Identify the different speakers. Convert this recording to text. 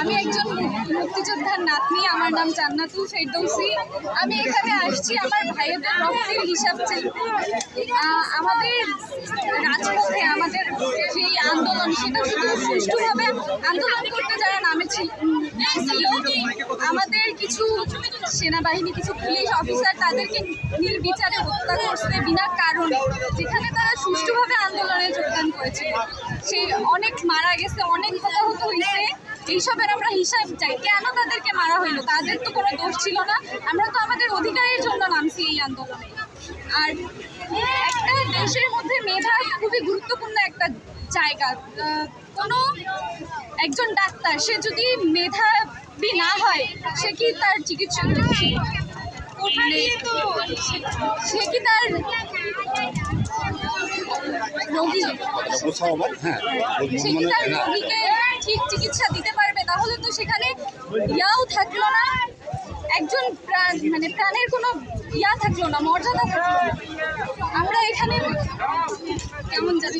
Speaker 1: আমি একজন মুক্তিযোদ্ধার নাতনি আমার নাম জান্নাতুল ফেরদৌসি। আমি এখানে আসছি আমার ভাইয়েদের রক্তের হিসাব আহ, আমাদের রাজপথে আমাদের যেই আন্দোলন সেটা শুধু সুষ্ঠুভাবে আন্দোলন করতে যারা নামেছি আমাদের কিছু সেনাবাহিনী কিছু পুলিশ অফিসার তাদেরকে নির্বিচারে হত্যা করছে বিনা কারণে যেখানে তারা সুষ্ঠুভাবে আন্দোলনে যোগদান করেছিল সে অনেক মারা গেছে অনেক হতাহত হয়েছে। এইসবের আমরা হিসাব চাই কেন তাদেরকে মারা হইল? তাদের তো কোনো দোষ ছিল না। আমরা তো আমাদের অধিকারের জন্য নামছি এই আন্দোলনে। আর একটা দেশের মধ্যে মেধা খুবই গুরুত্বপূর্ণ একটা জায়গা। কোনো একজন ডাক্তার সে যদি মেধাবী না হয় সে কি তার চিকিৎসা সে কি তার রোগী?
Speaker 2: হ্যাঁ
Speaker 1: সে কি তার রোগীকে ঠিক চিকিৎসা দিতে পারবে, তাহলে তো সেখানে ইয়াও থাকল না একজন প্রাণ মানে প্রাণের কোনো ইয়া থাকল না, মর্যাদা থাকল আমরা এখানে কেমন জানি।